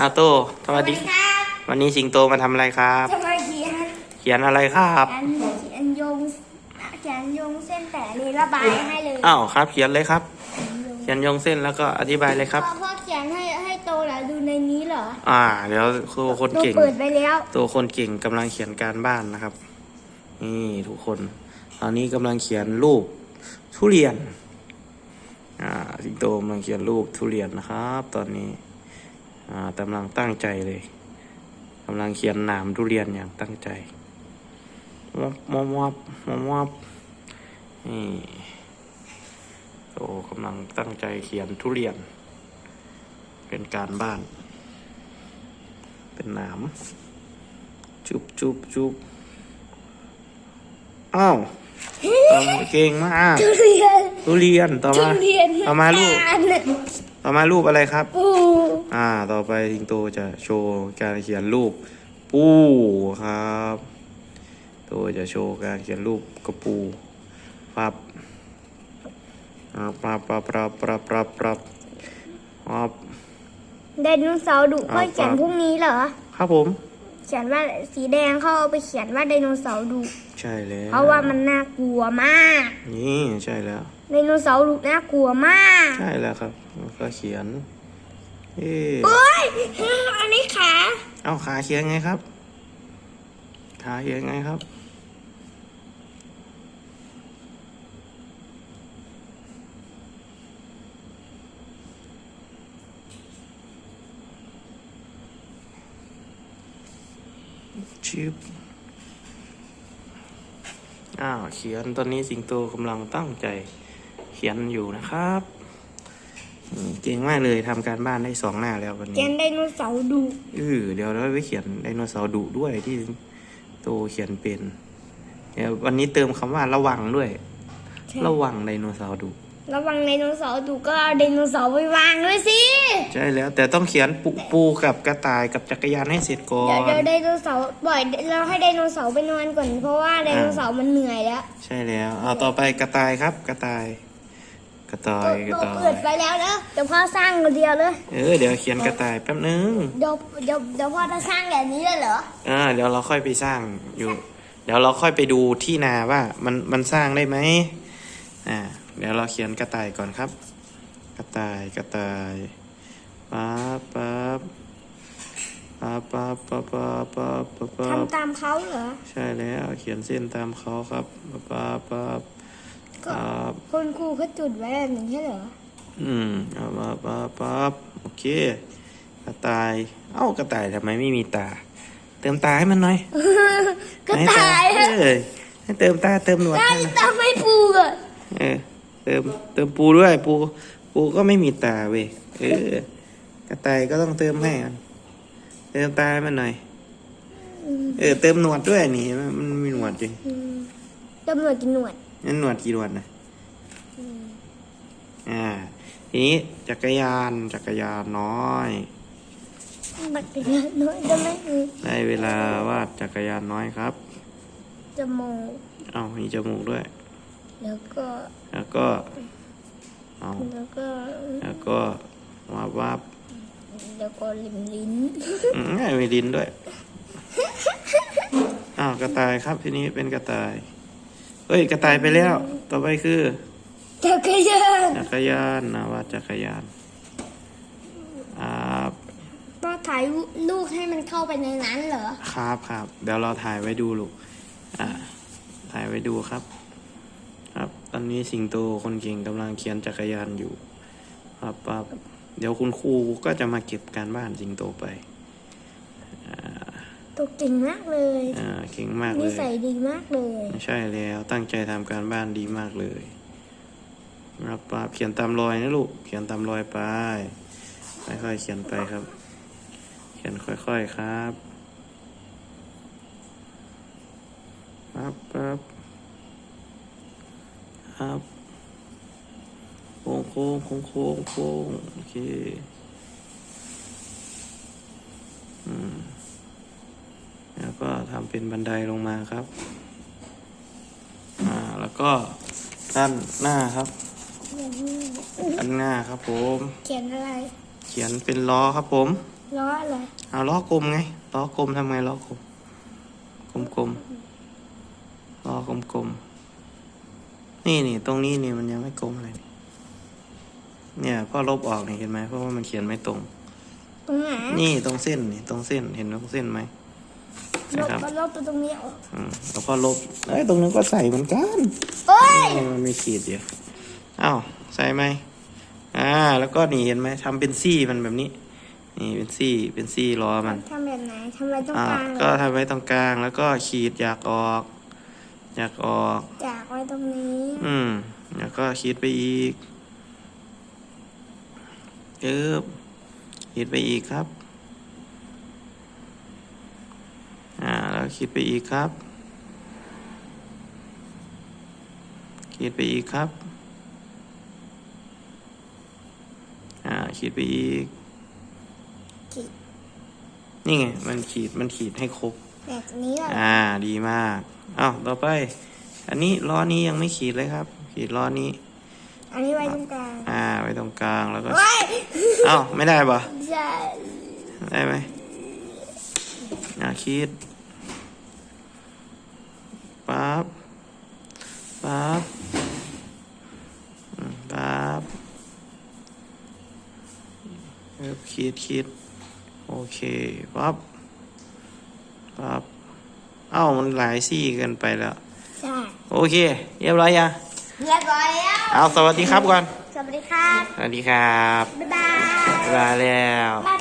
อาโตสวัสดี ครับวันนี้สิงโตมาทำอะไรครับ จะมาเขียนเขียนอะไรครับเขียนโยงเขียนโยงเส้นแต่เลยระบายให้เลยอ้าวครับ เขียนเลยครับ เขียนยงเส้นแล้วก็อธิบายเลยครับ พ่อพ่อเขียนให้ให้โตแล้วดูในนี้เหรออ่า เดี๋ยวตัวคนโตเก่ง เปิดไปแล้วตัวคนเก่งกำลังเขียนการบ้านนะครับ นี่ทุกคน ตอนนี้กำลังเขียนรูปทุเรียน อ่าสิงโตกำลังเขียนรูปทุเรียนนะครับ ตอนนี้อ่า กำลังตั้งใจเลยกำลังเขียนหนามทุเรียนอย่างตั้งใจมอบมอบมอบมอบมอบนี่โตกำลังตั้งใจเขียนทุเรียน เป็นการบ้าน เป็นหนามจุบจุบจุบอ้าวต่อมาเก่งมากทุเรียนทุเรียนต่อทุมาเรียนต่อมาลูกอ่น ต่อมารูปอะไรครับ ปูอ่า ต่อไปสิงโตจะโชว์การเขียนรูปปูครับโตจะโชว์การเขียนรูปกระปูปับอ่าปรับปรับปรับปรับปรับปรับปับไดโนเสาร์ดุอ่าค่อยเขียนครับพรุ่งนี้เหรอ ครับผม เขียนว่าสีแดงเขาเอาไปเขียนว่าไดโนเสาร์ดุใช่แล้วเพราะว่ามันน่ากลัวมาก นี่ใช่แล้วไดโนเสาร์ดุน่ากลัวมาก ใช่แล้วครับแล้ว ก็เขียน เอ๊ะโอ้ยอันนี้ขาเอาขาเขียนไงครับ ขาเขียนไงครับ ชิบอ้าวเขียนตอนนี้สิงโตกำลังตั้งใจเขียนอยู่นะครับอืม เก่งมากเลยทำการบ้านได้สองหน้าแล้ววันเขียนี้นไดโนเสาร์ดุเออเดี๋ยวเราไปเขียนไดโนเสาร์ดุด้วยที่โตเขียนเป็นเดี๋ยววันนี้เติมคำว่าระวังด้วย ระวังไดโนเสาร์ดุระวังไดโนเสาร์ดุก็เอาไดโนเสาร์ไปวางด้วยสิใช่แล้ว แต่ต้องเขียนปูปูกับกระต่ายกับจักรยานให้เสร็จก่อเดี๋ยวนเดี๋ยวไดโนเสาร์ปล่อยเราให้ไดโนเสาร์ไปนอนก่อนเพราะว่าไดโนเสาร์มันเหนื่อยแล้ว ใช่แล้วเอาต่อไปกระต่ายครับกระต่าย กระต่ายกระเราต่าเปิยดไปแล้วนะเดี๋ยวพ่อสร้างคนเดียวเลย เออเดี๋ยวเขียนกระต่ายแป๊บนึง เดี๋ยวเดี๋ยวเดี๋ยวพ่อจะสร้างแบบนี้เลยเหรอ อ่าเดี๋ยวเราค่อยไปสร้างอยู่ เดี๋ยวเราค่อยไปดูที่นาว่ามันมันสร้างได้ไหมอ่าเดี๋ยวเราเขียนกระต่ายก่อนครับ กระต่ายกระต่ายปั๊บปั๊บปั๊บปั๊บปั๊บปั๊บปั๊บปั๊บปั๊บทำตามเขาเหรอ ใช่แล้วเขียนเส้นตามเขาครับปั๊บปั๊บปั๊บ ก็ปั๊บคุณครูเขาจุดไว้แบบนี้ใช่เหรออืมเอาปั๊บปั๊บปั๊บโอเค กระต่าย เอ้ากระต่ายทำไมไม่มีตา เติมตาให้มันหน่อยก็ตายให้ตเออให้เติมตาเติมหนวดได้ให้หน่อยตามไม่ปูอะเออ เติมเติมปูด้วย ปู ปูก็ไม่มีตาเว้ยเออกระต่ายก็ต้องเติมให้มันเติมตาให้มันหน่อย เออ เติมหนวดด้วยนี่มันมันมีหนวดจริงอืมตำรวจกินหนวด นั่นหนวดกี่หนวดนะอ่า ทีนี้จักรยานจักรยานน้อย บักเดียวน้อยจะไม่มีได้เวลาวาดจักรยานน้อยครับ จมูก เอามีจมูกด้วย แล้วก็ แล้วก็ เอาแล้วก็ แล้วก็วาบวาบแล้วก็ลิ้นลิ้นอืมมีดินด้วย อ้าวกระต่ายครับ ทีนี้เป็นกระต่าย เฮ้ย กระต่ายไปแล้ว ต่อไปคือจักรยานจักรยานนะวาดจักรยานอ่าก็ถ่ายลูกให้มันเข้าไปในนั้นเหรอ ครับครับ เดี๋ยวเราถ่ายไว้ดูลูก อ่า ถ่ายไว้ดูครับ ครับ ตอนนี้สิงโตคนเก่งกำลังเขียนจักรยานอยู่ ครับครับเดี๋ยวคุณครูก็จะมาเก็บการบ้านสิงโตไป ตัวเก่งมากเลยอ่าเก่งมากนิเลยสัยดีมากเลยใช่แล้วตั้งใจทำการบ้านดีมากเลยครับป้าเขียนตามรอยนะลูก เขียนตามรอยไป ค่อยๆเขียนไปครับ เขียนค่อยๆครับครับครับครับโค้งโค้งโค้งโค้งโค้งโอเค อืม แล้วก็ทำ เป็นบันไดลงมาครับ อ่า แล้วก็ด้านหน้าครับ ด้านหน้าครับผม เขียนอะไร เขียนเป็นล้อครับผมอล้ออะไรเอาล้อกลมไงล้อกลมทำไงล้อกลมกลมกลมๆล้อกลมกลมๆนี่นี่ตรงนี้นี่มันยังไม่กลมเลยนี่เนี่ยพ่อลบออกนี่เห็นไหมเพราะว่ามันเขียนไม่ตรงตรงไหนนี่ตรงเส้นนี่ตรงเส้นเห็นตรงเส้นไหม ลนะบครับลบตัวตรงนี้ออกอืมแล้วพ่อลบเอ้ยตรงนั้นก็ใส่เหมือนกันเอ้ยนี่มันมีขีดอยู่อ้าวใส่ไหมอ่าแล้วก็นี่เห็นไหมทำเป็นซี่มันแบบนี้ นี่เป็นซี่เป็นซี่ล้อมัน ทำแบบไหนทำอะไรต้องอ่าการก็ทำไว้ตรงกลางแล้วก็ขีดอยากออก อยากออก จากไว้ตรงนี้อืม แล้วก็ขีดไปอีกเอ๊บขีดไปอีกครับ อ่าแล้วขีดไปอีกครับขีดไปอีกครับอ่าขีดไปอีก ขีดนี่ไง มันขีดมันขีดให้ครบ แบบนี้เลยอ่า ดีมากอ้าวต่อไป อันนี้ล้อนี้ยังไม่ขีดเลยครับ ขีดล้อนี้ อันนี้ไว้ตรงกลางอ่า ไว้ตรงกลางแล้วก็เฮ้ยอ้าวไม่ได้ปะใช่ได้ไหมอ่าขีด ปั๊บปั๊บอืมปั๊บเอิบขีดขีดโอเคปั๊บปั๊บเอ้ามันหลายซี่เกินไปแล้วใช่โอเค เรียบร้อยยังเรียบร้อยแล้ว เอาสวัสดีครับก่อน สวัสดีครับ สวัสดีครับ บ๊ายบายเวลาแล้วบ๊าย